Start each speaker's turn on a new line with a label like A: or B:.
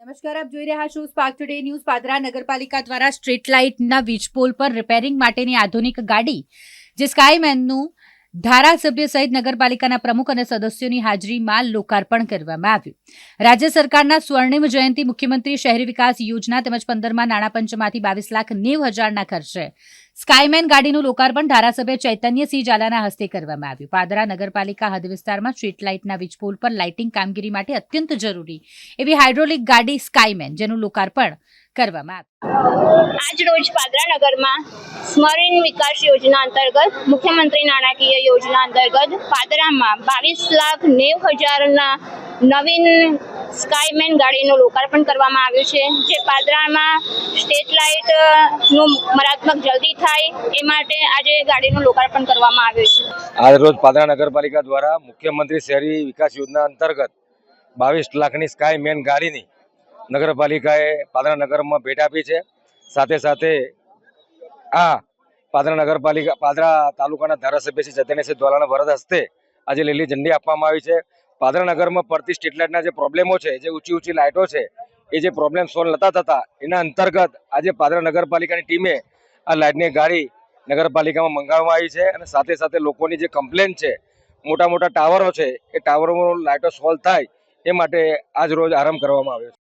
A: નમસ્કાર, આપ જોઈ રહ્યા છો સ્પાર્ક ટુડે ન્યૂઝ પાદરા નગરપાલિકા દ્વારા સ્ટ્રીટ લાઇટના વીજપોલ પર રિપેરિંગ માટેની આધુનિક ગાડી, જે સ્કાયમેનનું ધારાસભ્ય સહિત નગરપાલિકાના પ્રમુખ અને સદસ્યોની હાજરીમાં લોકાર્પણ કરવામાં આવ્યું. રાજ્ય સરકારના સ્વર્ણિમ જયંતિ મુખ્યમંત્રી શહેરી વિકાસ યોજના તેમજ પંદરમાં નાણાં પંચમાંથી બાવીસ લાખ નેવ હજારના ખર્ચે સ્કાયમેન ગાડીનું લોકાર્પણ ધારાસભ્ય ચૈતન્યસિંહ ઝાલાના હસ્તે કરવામાં આવ્યું. પાદરા નગરપાલિકા હદ વિસ્તારમાં સ્ટ્રીટ લાઇટના વીજપોલ પર લાઇટિંગ કામગીરી માટે અત્યંત જરૂરી એવી હાઇડ્રોલિક ગાડી સ્કાયમેન જેનું લોકાર્પણ કરવામાં આવ્યું.
B: આજ રોજ પાદરા નગરમાં સ્મરણ વિકાસ યોજના અંતર્ગત મુખ્યમંત્રી નાણાકીય યોજના અંતર્ગત પાદરામાં બાવીસ લાખ નેવ હજારના નવીન સ્કાયમેન ગાડીનું લોકાર્પણ કરવામાં આવ્યું છે, જે પાદરામાં સ્ટેટ લાઇટનું મરાત્મક જલ્દી થાય એ માટે આજે ગાડીનું લોકાર્પણ કરવામાં આવ્યું છે.
C: આજરોજ પાદરા નગરપાલિકા દ્વારા મુખ્યમંત્રી શહેરી વિકાસ યોજના અંતર્ગત બાવીસ લાખની સ્કાય મેન ગાડીની નગરપાલિકાએ પાદરા નગરમાં ભેટ આપી છે. સાથે સાથે આ પાદરા નગરપાલિકા, પાદરા તાલુકાના ધારાસભ્ય શ્રી ચૈતન્યસિંહ દ્વાલાના વરદ હસ્તે આજે લીલી ઝંડી આપવામાં આવી છે. પાદરા નગરમાં પડતી સ્ટ્રીટ લાઇટના જે પ્રોબ્લેમો છે, જે ઊંચી ઊંચી લાઇટો છે, એ જે પ્રોબ્લેમ સોલ્વ નતા થતા, એના અંતર્ગત આજે પાદરા નગરપાલિકાની ટીમે આ લાઇટની ગાડી નગરપાલિકામાં મંગાવવામાં આવી છે અને સાથે સાથે લોકોની જે કમ્પ્લેન છે, મોટા મોટા ટાવરો છે, એ ટાવરોમાં લાઇટો સોલ્વ થાય એ માટે આજ રોજ આરંભ કરવામાં આવ્યો છે.